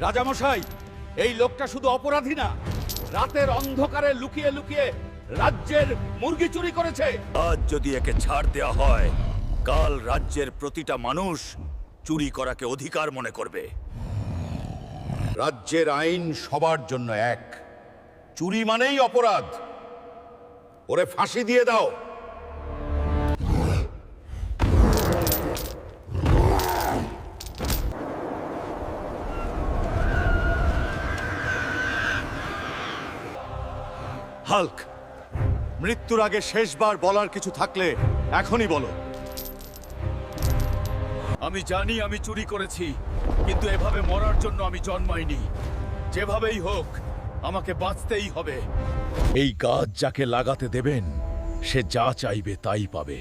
রাজামশাই এই লোকটা শুধু অপরাধী না রাতের অন্ধকারে লুকিয়ে লুকিয়ে রাজ্যের মুরগি চুরি করেছে। আজ যদি একে ছাড় দেওয়া হয় কাল রাজ্যের প্রতিটা মানুষ চুরি করাকে অধিকার মনে করবে। রাজ্যের আইন সবার জন্য এক। চুরি মানেই অপরাধ। ওরে ফাঁসি দিয়ে দাও। হাল্ক, মৃত্যুর আগে শেষবার বলার কিছু থাকলে এখনই বলো। আমি জানি আমি চুরি করেছি, কিন্তু এভাবে মরার জন্য আমি জন্মাইনি। যেভাবেই হোক, আমাকে বাঁচতেই হবে। এই গাছ যাকে লাগাতে দেবেন, সে যা চাইবে তাই পাবে।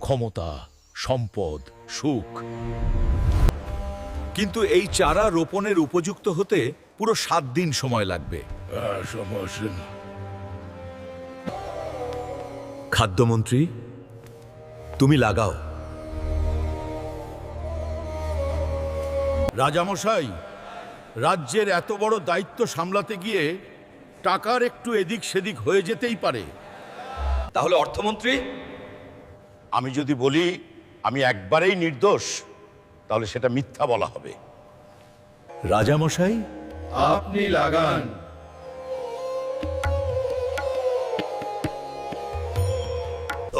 ক্ষমতা, সম্পদ, সুখ। কিন্তু এই চারা রোপণের উপযুক্ত হতে পুরো সাত দিন সময় লাগবে। খাদ্যমন্ত্রী তুমি লাগাও। রাজামশাই রাজ্যের এত বড় দায়িত্ব সামলাতে গিয়ে টাকার একটু এদিক সেদিক হয়ে যেতেই পারে। তাহলে অর্থমন্ত্রী? আমি যদি বলি আমি একবারেই নির্দোষ তাহলে সেটা মিথ্যা বলা হবে। রাজামশাই? আপনি লাগান।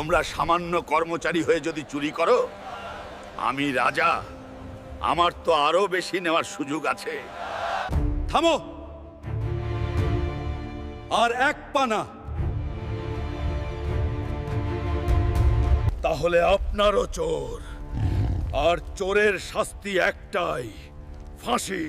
তোমরা সামান্য কর্মচারী হয়ে যদি চুরি করো আমি রাজা আমার তো আরও বেশি নেওয়ার সুযোগ আছে। থামো! আর এক পানা তাহলে আপনারও চোর আর চোরের শাস্তি একটাই ফাঁসি।